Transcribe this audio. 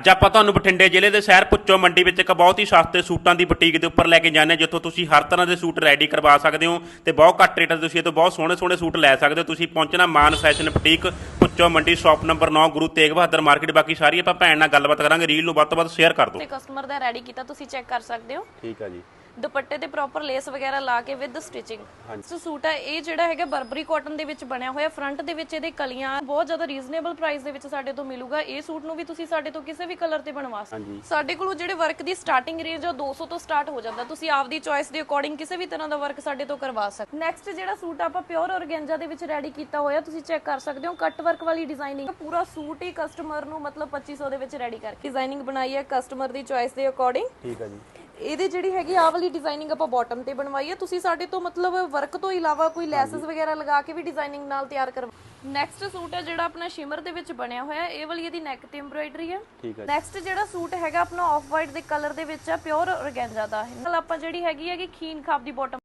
ਅੱਜ ਆਪਾਂ ਤੁਹਾਨੂੰ ਬਠਿੰਡੇ ਜ਼ਿਲ੍ਹੇ ਦੇ ਸ਼ਹਿਰ ਪੁੱਚੋ ਮੰਡੀ ਵਿੱਚ ਇੱਕ ਬਹੁਤ ਹੀ ਸਸਤੇ ਸੂਟਾਂ ਦੀ ਬੁਟੀਕ ਦੇ ਉੱਪਰ ਲੈ ਕੇ ਜਾਂਦੇ ਹਾਂ ਜਿੱਥੋਂ ਤੁਸੀਂ ਹਰ ਤਰ੍ਹਾਂ ਦੇ ਸੂਟ ਰੈਡੀ ਕਰਵਾ ਸਕਦੇ ਹੋ ਤੇ ਬਹੁਤ ਘੱਟ ਰੇਟਾਂ 'ਤੇ ਤੁਸੀਂ ਇਹ ਤੋਂ ਬਹੁਤ ਸੋਹਣੇ ਸੋਹਣੇ ਸੂਟ ਲੈ ਸਕਦੇ ਹੋ। ਤੁਸੀਂ ਪਹੁੰਚਣਾ ਮਾਨ fashion boutique Bhucho Mandi shop number 9 Guru Tegh Bahadur market. ਬਾਕੀ ਸਾਰੀ ਆਪਾਂ ਭੈਣ ਨਾਲ ਗੱਲਬਾਤ ਕਰਾਂਗੇ ਰੀਲ ਨੂੰ ਵੱਧ ਤੋਂ ਵੱਧ ਸ਼ੇਅਰ ਕਰ ਦਿਓ। ਤੇ ਕਸਟਮਰ ਦਾ ਰੈਡੀ ਕੀਤਾ ਤੁਸੀਂ ਚੈੱਕ ਕਰ ਸਕਦੇ ਹੋ। ਠੀਕ ਆ ਜੀ। ਦੁਪੱਟੇ ਤੇ ਪ੍ਰੋਪਰ ਲੇਸ ਵਗੈਰਾ ਲਾ ਕੇ ਵਿਦ ਸਟਿਚਿੰਗ ਸੋ ਸੂਟ ਹੈ ਇਹ ਜਿਹੜਾ ਹੈਗਾ ਬਰਬਰੀ ਕਾਟਨ ਦੇ ਵਿੱਚ ਬਣਿਆ ਹੋਇਆ। ਫਰੰਟ ਦੇ ਵਿੱਚ ਇਹਦੇ ਕਲੀਆਂ ਬਹੁਤ ਜ਼ਿਆਦਾ ਰੀਜ਼ਨੇਬਲ ਪ੍ਰਾਈਸ ਦੇ ਵਿੱਚ ਸਾਡੇ ਤੋਂ ਮਿਲੂਗਾ। ਇਹ ਸੂਟ ਨੂੰ ਵੀ ਤੁਸੀਂ ਸਾਡੇ ਤੋਂ ਕਿਸੇ ਵੀ ਕਲਰ ਤੇ ਬਣਵਾ ਸਕਦੇ ਹੋ। ਸਾਡੇ ਕੋਲੋਂ ਜਿਹੜੇ ਵਰਕ ਦੀ ਸਟਾਰਟਿੰਗ ਰੇਂਜ ਆ 200 ਤੋਂ ਸਟਾਰਟ ਹੋ ਜਾਂਦਾ। ਤੁਸੀਂ ਆਪਦੀ ਚੋਇਸ ਦੇ ਅਕੋਰਡਿੰਗ ਕਿਸੇ ਵੀ ਤਰ੍ਹਾਂ ਦਾ ਵਰਕ ਸਾਡੇ ਤੋਂ ਕਰਵਾ ਸਕਦੇ ਨੈਕਸਟ ਜਿਹੜਾ ਸੂਟ ਆਪਾਂ ਪਿਓਰ ਔਰਗੈਂਜਾ ਦੇ ਵਿੱਚ ਰੈਡੀ ਕੀਤਾ ਹੋਇਆ ਤੁਸੀਂ ਚੈੱਕ ਕਰ ਸਕਦੇ ਹੋ। ਕੱਟ ਵਰਕ ਵਾਲੀ ਡਿਜ਼ਾਈਨਿੰਗ ਪੂਰਾ ਸੂਟ ਹੀ ਕਸਟਮਰ ਨੂੰ ਮਤਲਬ 2500 ਦੇ ਵਿੱਚ ਰੈਡੀ ਕਰਕੇ। ਡਿਜ਼ਾਈਨਿੰਗ ਬਣਾਈ ਹੈ ਕਸਟਮਰ ਦੀ ਚੋਇਸ ਦੇ ਅਕੋਰਡਿੰਗ ਠੀਕ ਆ ਜੀ। ਇਹਦੇ ਜਿਹੜੀ ਹੈਗੀ ਆਹ ਵਾਲੀ ਡਿਜ਼ਾਈਨਿੰਗ ਆਪਾਂ ਬਾਟਮ ਤੇ ਬਣਵਾਈ ਹੈ ਤੁਸੀਂ ਸਾਡੇ ਤੋਂ ਮਤਲਬ ਵਰਕ ਤੋਂ ਇਲਾਵਾ ਕੋਈ ਲੈਸਸ ਵਗੈਰਾ ਲਗਾ ਕੇ ਵੀ ਡਿਜ਼ਾਈਨਿੰਗ ਨਾਲ ਤਿਆਰ ਕਰਵਾ ਨੈਕਸਟ ਸੂਟ ਹੈ ਜਿਹੜਾ ਆਪਣਾ ਸ਼ਿਮਰ ਦੇ ਵਿੱਚ ਬਣਿਆ ਹੋਇਆ ਹੈ ਇਹ ਵਾਲੀ ਇਹਦੀ ਨੈਕ ਤੇ ਐਮਬ੍ਰਾਇਡਰੀ ਹੈ ਨੈਕਸਟ ਜਿਹੜਾ ਸੂਟ ਹੈਗਾ ਆਪਣਾ ਆਫ ਵਾਈਟ ਦੇ ਕਲਰ ਦੇ ਵਿੱਚ ਹੈ ਪਿਓਰ ਔਰਗੈਂਜਾ ਦਾ। ਨਾਲ ਆਪਾਂ ਜਿਹੜੀ ਹੈਗੀ ਹੈਗੀ ਖੀਨ ਖਾਬ ਦੀ ਬਾਟਮ